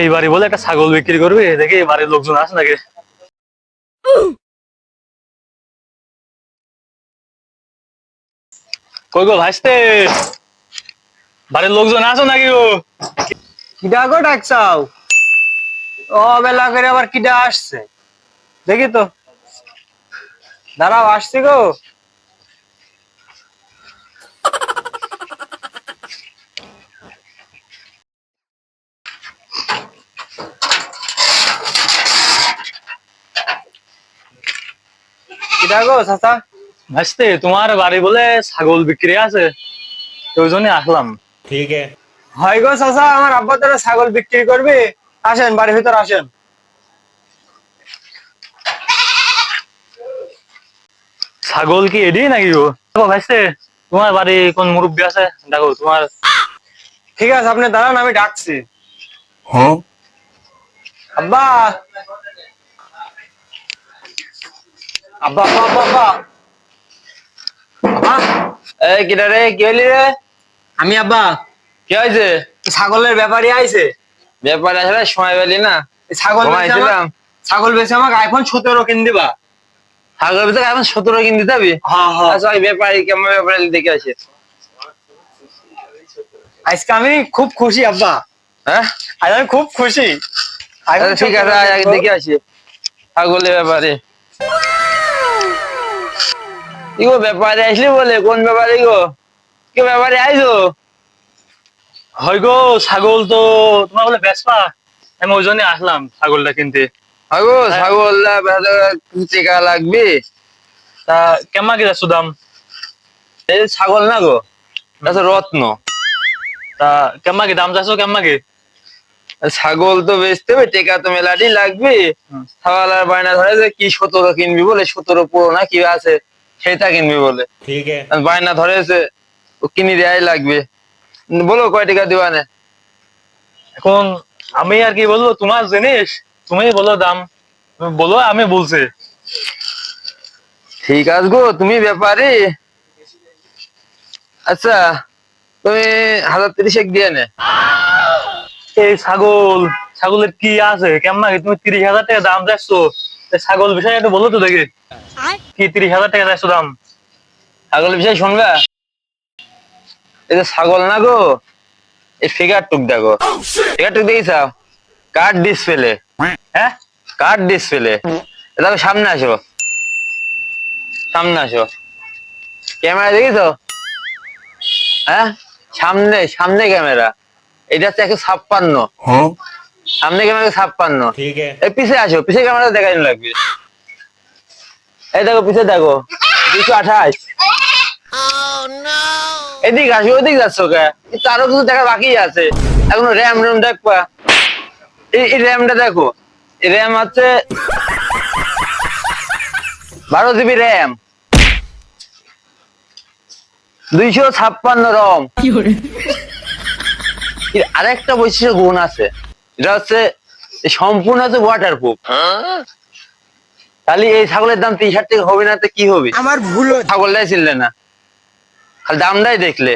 এই বাড়ি বলে একটা ছাগল বিক্রি করবে? দেখি এই বাড়ির লোকজন আসে নাকি? কই গো ভাসতে বাড়ির লোকজন আসো নাকি গো? কিডা গো ডাকছাও? ও, বেলা করে আবার কিডা আসছে? দেখি তো। দাঁড়াও, আসছি গো। এটা গো চাচা। ভাসতে তোমার বাড়ি বলে ছাগল বিক্রি আছে। ওই আসলাম ঠিক হয় গো চাচা আমার আব্বা তারা ছাগল বিক্রি করবে আসেন বাড়ির ভিতর আসেন। ছাগল কি এডি নাকি গো? ভাইসে তোমার বাড়ি কোন মুরব্বী আছে? দেখো তোমার ঠিক আছে আপনি দাঁড়ান আমি ডাকছি। আব্বা। আব্বা আব্বা আব্বা আব্বা। আব্বা। এই কিটা রে কি রে? আমি আব্বা। কি হয়েছে ছাগলের ব্যাপারী আইছে। ব্যাপার আসলে সময় পেলি না। ছাগল ঘুমাইছিলাম ছাগল বেচে আমাকে আইফোন সতেরো কিন দিবা। ছাগল ভিতরে এখন সতেরো কিন দিতে হবে হ্যাঁ হ্যাঁ আচ্ছা ওই কেমন ব্যাপারী দেখে আসে। আজকে আমি খুব খুশি আব্বা। হ্যাঁ? আজ আমি খুব খুশি। আচ্ছা, ঠিক আছে 17 আয় আগে কিনবো। দেখে আসি। ছাগলের ব্যাপারে। কি গো ব্যাপারে আসলি বলে কোন ব্যাপারে গো কি ব্যাপারে আইছো? হয় গো ছাগল তো তোমার বলে বেচপা আমি ওই জন্য আসলাম ছাগলটা কিনতে। আগো ছাগল টিকা লাগবে। তা কেমন কি যাচ্ছ দাম? এই ছাগল না গো রত্ন। তা কেমন কি দাম চাচ্ছ কেমন কি? ছাগল তো বেচতে হবে টেকা তো মেলাটি লাগবে। হুম। ছাগলার বায়না ধরে যে কি সতেরো কিনবি বলে সতেরো পুরো না কি আছে? সেটা কিনবি বলে। বায়না ধরেছে কিনি দেয়াই লাগবে। বলো কয় টাকা দিবা নে এখন আমি আর কি বলব তোমার জিনিস তুমি বলো দাম। বলো আমি বলছি। ঠিক আছে গো তুমি ব্যাপারি। আচ্ছা তুমি হাজার তিরিশ এক দিয়ে নে। এই ছাগল ছাগলের কি আছে? কেমন তুমি তিরিশ হাজার টাকা দাম যাচ্ছ ছাগল বিষয়ে একটু বলো তো দেখি। ছাগল না গো ফিগার টুক দেখো। oh, ফিগার টুক কার্ড ডিসপ্লে হ্যাঁ? কার্ড ডিসপ্লে দেখো সামনে আসো। সামনে আসো। ক্যামেরা দেখি হ্যাঁ? সামনে সামনে ক্যামেরা। এটা হচ্ছে একশো ছাপ্পান্ন। সামনে ক্যামেরা ছাপ্পান্ন। পিছিয়ে আসো পিছিয়ে ক্যামেরা দেখাই লাগবে। এই দেখো, পিছে দেখো। দুশো আঠাশ। এদিক আসো ওদিক যাচ্ছ কিন্তু কিছু দেখা বাকি আছে। এখনও র্যাম র্যাম দেখবা। এই র্যামটা দেখো। র্যাম আছে বারো জিবি র্যাম দুইশো ছাপ্পান্ন রম আরেকটা বৈশিষ্ট্য গুণ আছে। এটা হচ্ছে সম্পূর্ণ ওয়াটার প্রুফ তাহলে এই ছাগলের দাম তিন হাজার টাকা হবে না তো কি হবে? আমার ভুল ছাগলটাই ছিলেন না। খালি দামটাই দেখলে।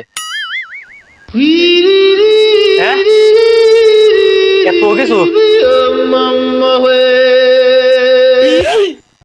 হ্যাঁ? এত কিছু?